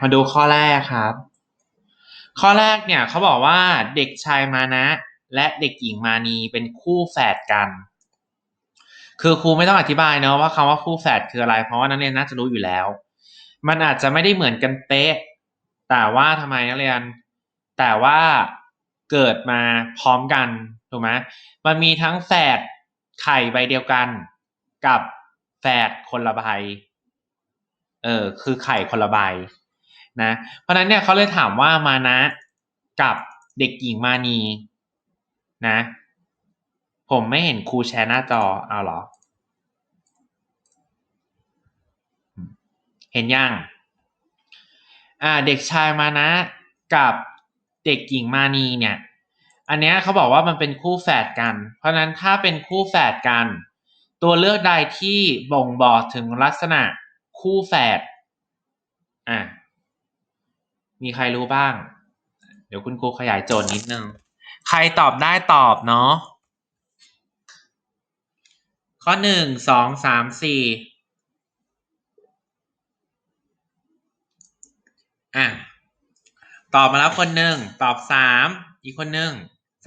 มาดูข้อแรกครับ ข้อแรกเนี่ยเขาบอกว่าเด็กชายมานะ และเด็กหญิงมานีเป็นคู่แฝดกัน คือครูไม่ต้องอธิบายเนาะว่าคำว่าคู่แฝดคืออะไร เพราะว่านักเรียนน่าจะรู้อยู่แล้ว มันอาจจะไม่ได้เหมือนกันเป๊ะ แต่ว่าทำไมนักเรียน แต่ว่าเกิดมาพร้อมกันถูกไหมมันมีทั้งแฝดไข่ใบเดียวกันกับแฝดคนละใบ เออ คือไข่คนละใบ นะเพราะนั้นเนี่ยเขาเลยถามว่ามานะกับเด็กหญิงมานีนะ ผมไม่เห็นครูแชร์หน้าจอเอาเหรอ เห็นยังอ่าเด็กชายมานะกับเด็กหญิงมานีเนี่ย อันเนี้ยเขาบอกว่ามันเป็นคู่แฝดกัน เพราะนั้นถ้าเป็นคู่แฝดกัน ตัวเลือกใดที่บ่งบอกถึงลักษณะคู่แฝดอะ มีใครรู้บ้าง เดี๋ยวคุณครูขยายโจทย์นิดนึง ใครตอบได้ตอบเนาะ ข้อหนึ่งสองสามสี่อะ ตอบมาแล้วคนหนึ่งตอบสามอีกคนหนึ่ง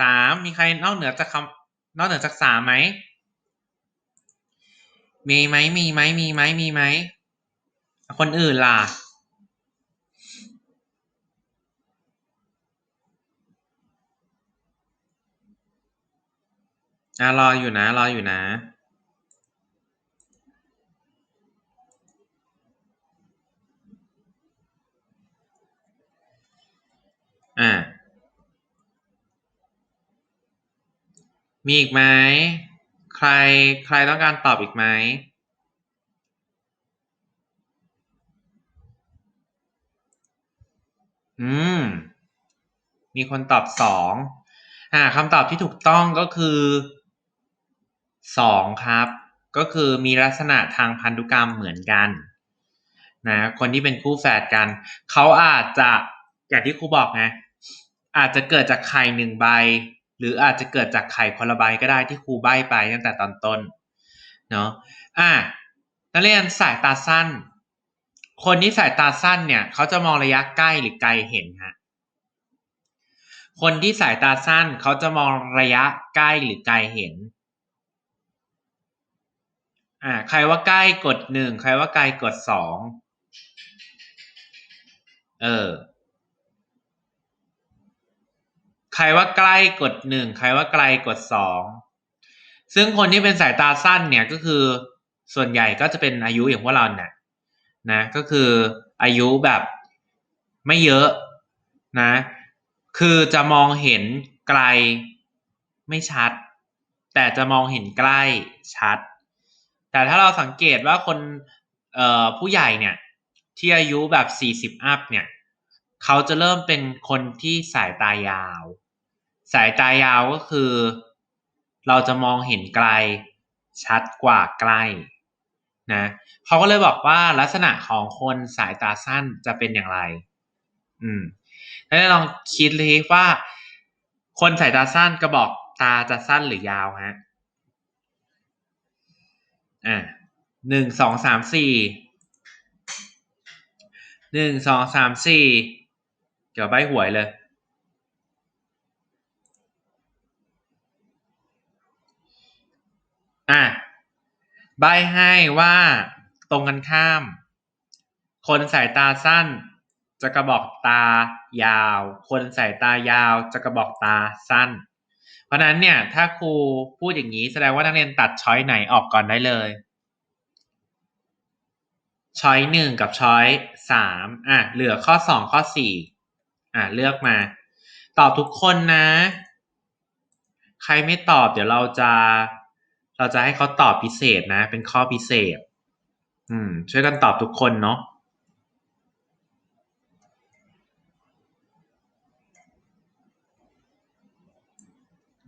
สามมีใครนอกเหนือจากคำนอกเหนือจากสามไหมมีไหมมีไหมมีไหมมีไหมคนอื่นล่ะ อะรออยู่นะ รออยู่นะอะมีอีกไหม ใคร ใครต้องการตอบอีกไหม อืม มีคนตอบสอง อ่าคำตอบที่ถูกต้องก็คือ สองครับ ก็คือมีลักษณะทางพันธุกรรมเหมือนกันนะคนที่เป็นคู่แฝดกัน เขาอาจจะอย่างที่ครูบอกไงอาจจะเกิดจากไข่หนึ่งใบ หรืออาจจะเกิดจากไข่คนละใบก็ได้ที่ครูใบ้ไปตั้งแต่ตอนต้นเนาะอะนักเรียนสายตาสั้น คนที่สายตาสั้นเนี่ยเขาจะมองระยะใกล้หรือไกลเห็นฮะคนที่สายตาสั้นเขาจะมองระยะใกล้หรือไกลเห็น อ่า ใครว่าใกล้กดหนึ่งใครว่าไกลกดสองเออ ใครว่าใกล้กดหนึ่งใครว่าไกลกดสองซึ่งคนที่เป็นสายตาสั้นเนี่ยก็คือส่วนใหญ่ก็จะเป็นอายุอย่างพวกเราเนี่ยนะ ก็คืออายุแบบไม่เยอะนะ คือจะมองเห็นไกลไม่ชัด แต่จะมองเห็นใกล้ชัด แต่ถ้าเราสังเกตว่าคนเอ่อผู้ใหญ่เนี่ยที่อายุแบบสี่สิบอัพเนี่ยเขาจะเริ่มเป็นคนที่สายตายาว สายตายาวก็คือ เราจะมองเห็นไกลชัดกว่าใกล้นะเขาก็เลยบอกว่าลักษณะของคนสายตาสั้นจะเป็นอย่างไร อืมแล้วลองคิดเลยว่า คนสายตาสั้นกระบอกตาจะสั้นหรือยาวฮะ อ่าหนึ่งสองสามสี่หนึ่งสองสามสี่เดี๋ยวใบหวยเลยอะใบให้ว่าตรงกันข้าม คนสายตาสั้นจะกระบอกตายาว คนสายตายาวจะกระบอกตาสั้น ราะนั้นเนี่ย ถ้าครูพูดอย่างนี้แสดงว่านักเรียนตัดช้อยไหนออกก่อนได้เลย ช้อยหนึ่งกับช้อยสามอะเหลือข้อสองข้อสี่อะเลือกมา ตอบทุกคนนะ ใครไม่ตอบเดี๋ยวเราจะ เราจะให้เขาตอบพิเศษนะ เป็นข้อพิเศษ อืม ช่วยกันตอบทุกคนเนาะ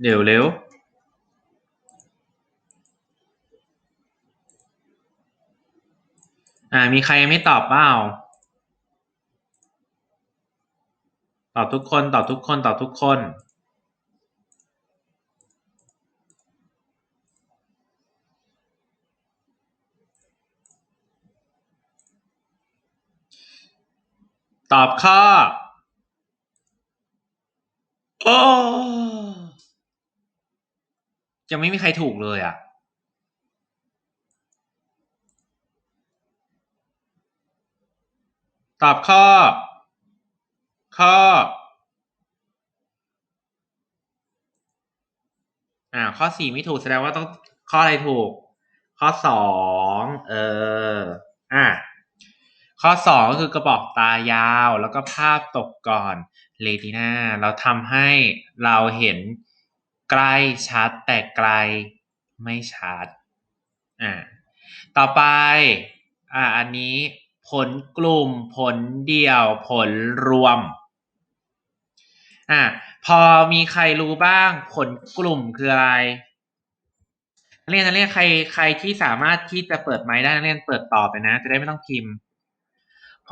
เดี๋ยวเร็วอ่า มีใครยังไม่ตอบเปล่า ตอบทุกคน ตอบทุกคน ตอบทุกคน ตอบข้อ โอ้ ยังไม่มีใครถูกเลยอะ ตอบข้อ ข้อ อ่า ข้อสี่ไม่ถูกแสดงว่าต้องข้ออะไรถูก ข้อสองเออ อะข้อสองก็คือกระบอกตายาวแล้วก็ภาพตกก่อนเลติน่าเราทำให้เราเห็น ใกล้ชัดแต่ไกลไม่ชัดอ่าต่อไปอ่าอันนี้ผลกลุ่มผลเดี่ยวผลรวมอ่าพอมีใครรู้บ้างผลกลุ่มคืออะไรนักเรียนนักเรียนใครใครที่สามารถที่จะเปิดไมค์ได้นักเรียนเปิดต่อไปนะ จะได้ไม่ต้องพิมพ์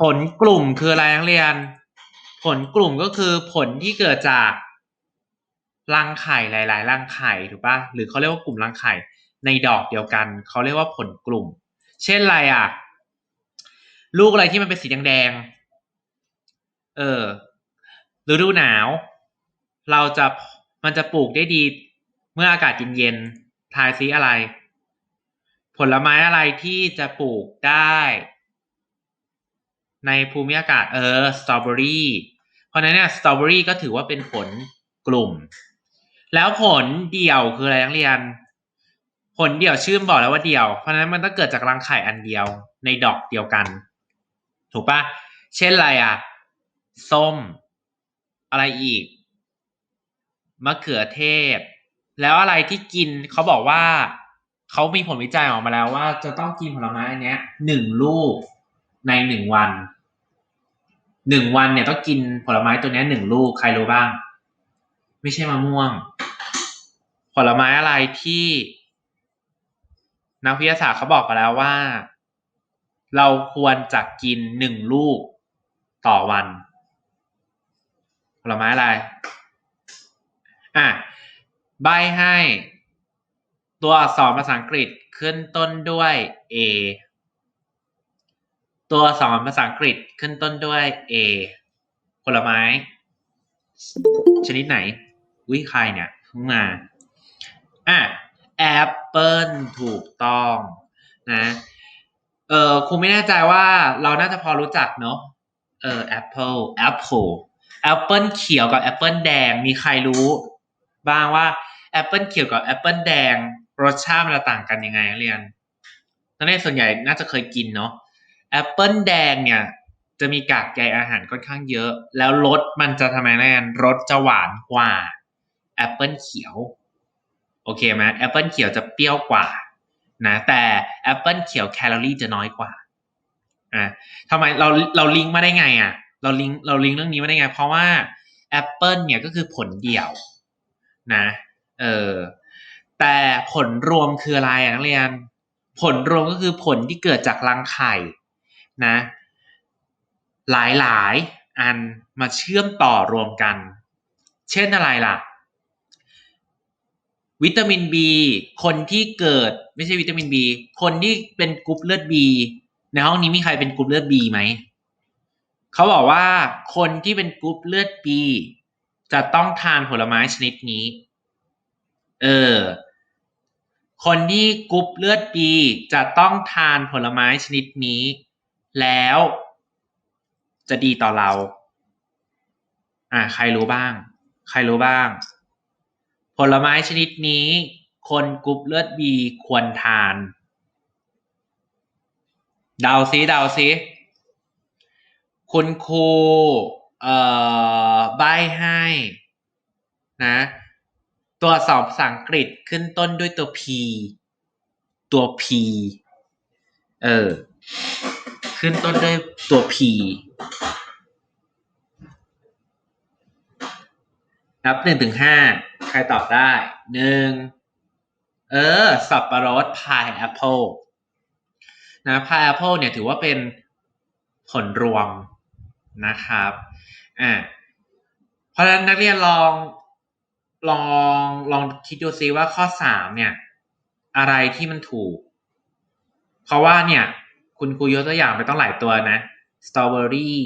ผลกลุ่มคืออะไรนักเรียน ผลกลุ่มก็คือผลที่เกิดจาก รังไข่หลาย ๆ รังไข่ถูกปะหรือเขาเรียกว่ากลุ่มรังไข่ในดอกเดียวกัน เขาเรียกว่าผลกลุ่ม เช่นอะไรอะ ลูกอะไรที่มันเป็นสีแดงๆเออฤดูหนาว เราจะมันจะปลูกได้ดี เมื่ออากาศเย็นๆทายซิอะไร ผลไม้อะไรที่จะปลูกได้ ในภูมิอากาศเออสตรอเบอรี่เพราะนั้นเนี่ยสตรอเบอรี่ก็ถือว่าเป็นผลกลุ่ม แล้วผลเดี่ยวคืออะไรนักเรียน ผลเดี่ยวชื่อบอกแล้วว่าเดี่ยว เพราะฉะนั้นมันต้องเกิดจากรังไข่อันเดียวในดอกเดียวกัน ถูกปะเช่นอะไรอะ ส้ม อะไรอีก มะเขือเทศ แล้วอะไรที่กินเขาบอกว่าเขามีผลวิจัยออกมาแล้วว่าจะต้องกินผลไม้อันเนี้ยหนึ่งลูกในหนึ่งวันหนึ่งวันเนี่ยต้องกินผลไม้ตัวนี้หนึ่งลูกใครรู้บ้าง ไม่ใช่มะม่วง ผลไม้อะไรที่นักวิทยาศาสตร์เขาบอกมาแล้วว่า เราควรจะกินหนึ่งลูกต่อวัน ผลไม้อะไร อะ ใบให้ ตัวอักษรภาษาอังกฤษขึ้นต้นด้วย A ตัวอักษรภาษาอังกฤษขึ้นต้นด้วย A ผลไม้ ชนิดไหน วิใครเนี่ยเพิ่งมาอะแอปเปิลถูกต้องนะเออครูไม่แน่ใจว่าเราน่าจะพอรู้จักเนาะเออแอปเปิลแอปเปิลแอปเปิลเขียวกับแอปเปิลแดงมีใครรู้บ้างว่าแอปเปิลเขียวกับแอปเปิลแดงรสชาติมันจะต่างกันยังไงนักเรียนนักเรียนส่วนใหญ่น่าจะเคยกินเนาะแอปเปิลแดงเนี่ยจะมีกากใยอาหารค่อนข้างเยอะ แล้วรสมันจะทำไมนักเรียนรสจะหวานกว่า แอปเปิลเขียว โอเคไหมแอปเปิลเขียวจะเปรี้ยวกว่านะแต่แอปเปิลเขียวแคลอรี่จะน้อยกว่าอ่าทำไมเราเราลิงก์มาได้ไงอะเราลิงก์เราลิงก์เรื่องนี้มาได้ไง เพราะว่าแอปเปิลเนี่ยก็คือผลเดี่ยวนะเออแต่ผลรวมคืออะไรอะนักเรียน ผลรวมก็คือผลที่เกิดจากรังไข่นะ หลายๆ อันมาเชื่อมต่อรวมกัน เช่นอะไรล่ะ วิตามิน B คนที่เกิดไม่ใช่วิตามิน B คนที่เป็นกรุ๊ปเลือด B ในห้องนี้มีใครเป็นกรุ๊ปเลือด B ไหม เขาบอกว่าคนที่เป็นกรุ๊ปเลือด B จะต้องทานผลไม้ชนิดนี้ เออ คนที่กรุ๊ปเลือด B จะต้องทานผลไม้ชนิดนี้ แล้ว จะดีต่อเรา อ่าใครรู้บ้าง ใครรู้บ้าง ผลไม้ชนิดนี้คนกรุ๊ปเลือด B ควรทาน เดาซิเดาซิ คุณครูเอ่อใบให้นะตัวสอักษรภาษาอังกฤษขึ้นต้นด้วยตัว P ตัว P เออ ขึ้นต้นด้วยตัว P นับหนึ่งถึงห้าใครตอบได้หนึ่งเออ สับปะรดพายแอปเปิลนะพายแอปเปิลเนี่ยถือว่าเป็นผลรวมนะครับอ่าเพราะฉะนั้นนักเรียนลองลองลองคิดดูซิว่าข้อสามเนี่ย อะไรที่มันถูก เพราะว่าเนี่ย คุณครูยกตัวอย่างไปต้องหลายตัวนะสตรอเบอรี่